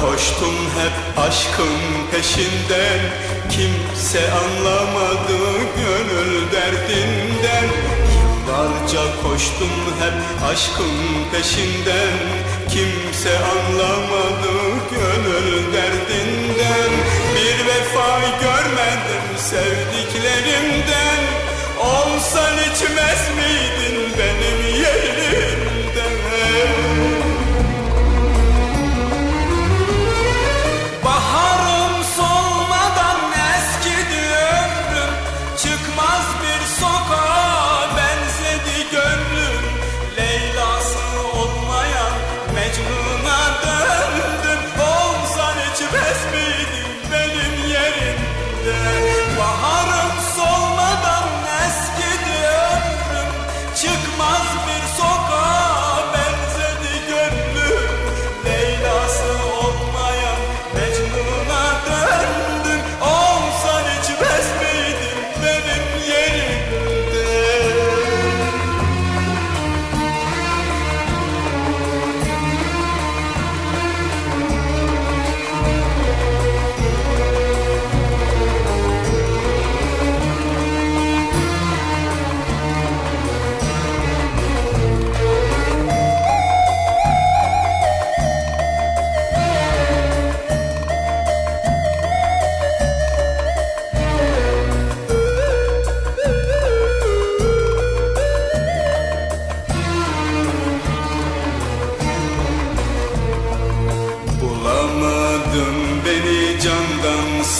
koştum hep aşkın peşinden. Kimse anlamadı gönül derdinden. Yıllarca koştum hep aşkın peşinden. Kimse anlamadı gönül derdinden. Bir vefa görmedim sevdiklerimden. Olsan içmez miydin Baharım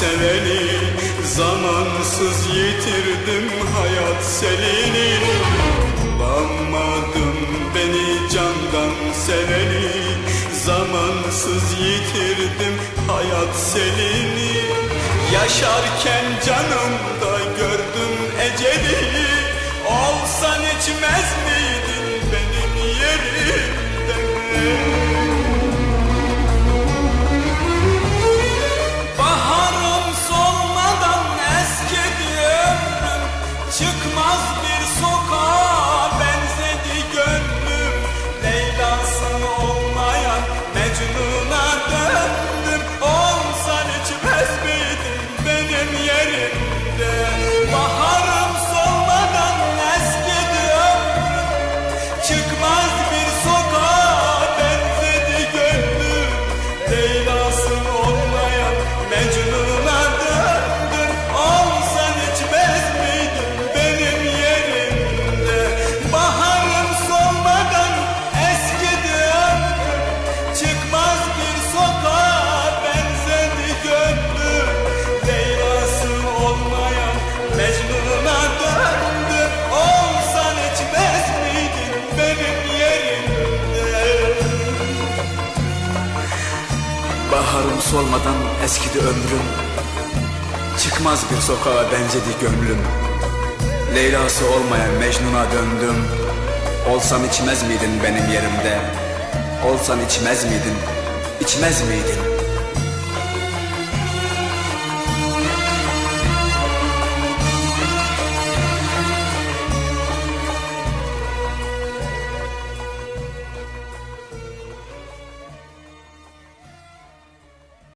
seveni Zamansız yitirdim hayat selini. Bulamadım beni candan seveni Zamansız yitirdim hayat selini. Yaşarken canımda gördüm eceli. Olsan içmez miydin bir sokağa Baharım solmadan eskidi ömrüm. Çıkmaz bir sokağa benzedi gönlüm. Leyla'sı olmayan Mecnun'a döndüm. Olsam içmez miydin benim yerimde? Olsan içmez miydin? İçmez miydin